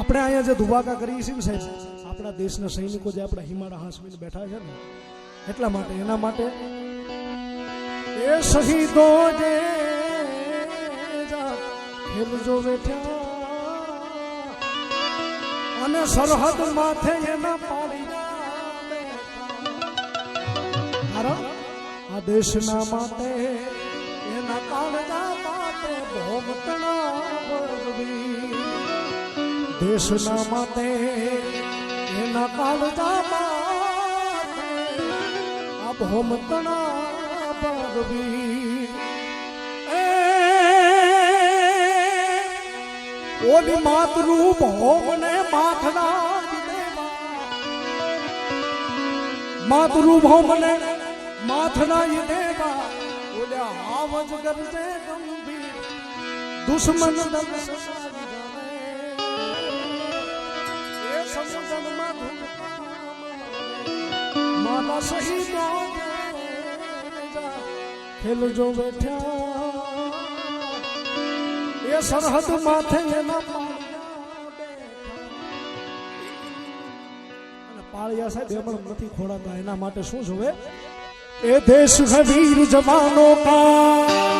આપણે અહીંયા જે દુબાકા કરીએ છીએ ને સાહેબ, આપણા દેશના સૈનિકો જે આપણા હિમાળા હાંસવીને બેઠા છે ને, એટલા માટે, એના માટે એ શહીદો જે જા ખેલજો બેઠા અને સરહદ માથે એના પાડી આ દેશના માટે, એના કાળજા માટે ભોગતણા વળવી દેશના માટે એના કાળજા માટે આ ભોમતણા ભગવી એ ઓલી માતૃ ભોમને માથના માતૃ ભોમને માથના દેવા ઓલ્યા આવજ ગરજે ગંભીર દુશ્મન દમ સસારી મારા શહીદો ખેલજો બેઠા. એ સરહદ માથે એના પાળિયા સાહેબ એમણ નથી ખોડાતા. એના માટે શું જોવે? એ દેશ વીર જવાનો કા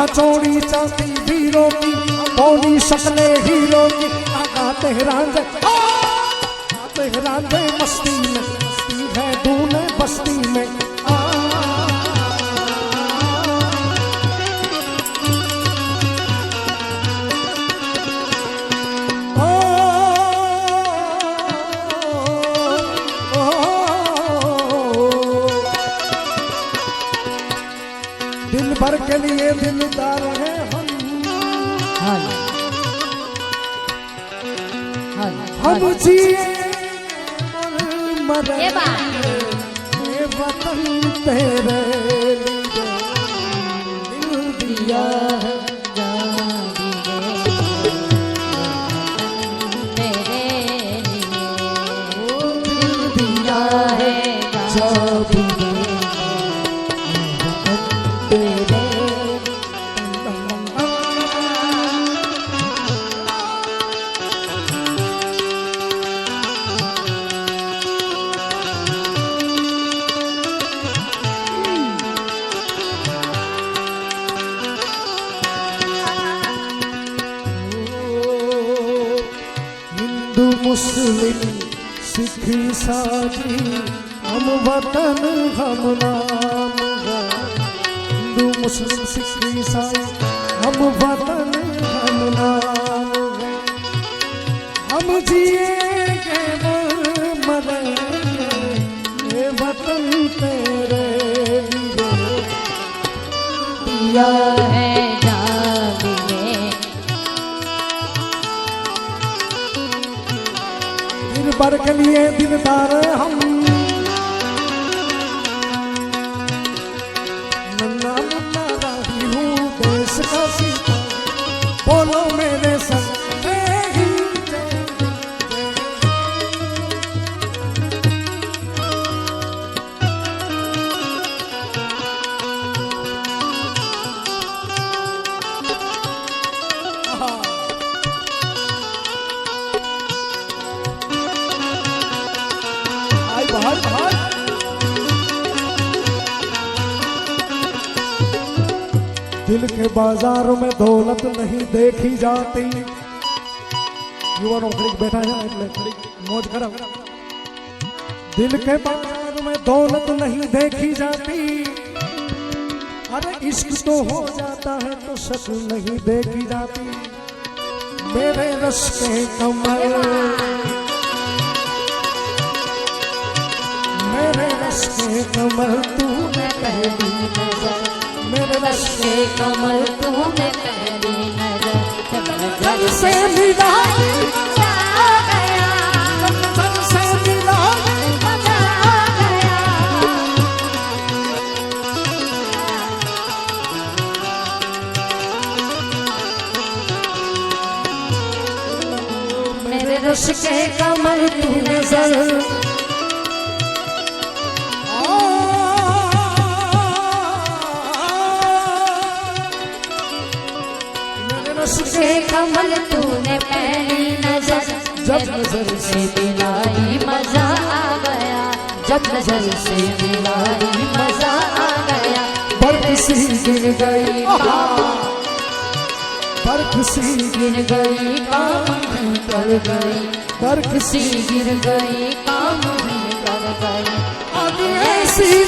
यहाँ चोरी चाती वीरों की बोली शक्ले हीरो की गाते रांझे गाते रांझे मस्ती में भर के लिए दिलदार है हम। हम जिए और मरे એ ये वतन तेरे दिल दिया है। सिख ईसाई हम वतन, हम नाम है। हिंदू, मुस्लिम, सिख, ईसाई, हम वतन, हम नाम है। हम जिएँगे वो मरेंगे ये वतन तेरे लिए दिया दिन भर के लिए दिलदार हम दिल के बाजारों में दौलत नहीं देखी जाती યુવાનો ઘડીક બેઠા છે ને એટલે ઘડીક મોજ કરાવ दिल के बाजार में दौलत नहीं देखी जाती अरे इश्क तो हो जाता है तो शक नहीं देखी जाती मेरे रस के कमल मेरे रस के कमल तूने पहली नजर मेरे रस के कमल तूने नज़र से मिला। रस के तू नज़र के कमल तूने पहली नज़र, जब नज़र से से मिलाई मज़ा आ गया। जब नज़र से मिलाई मज़ा आ गया। बर्फ़ सी गिर गई गिर बर्फ़ सी गई काम भी कर गई। बर्फ़ सी सी गिर गई काम भी कर गई। अब ऐसी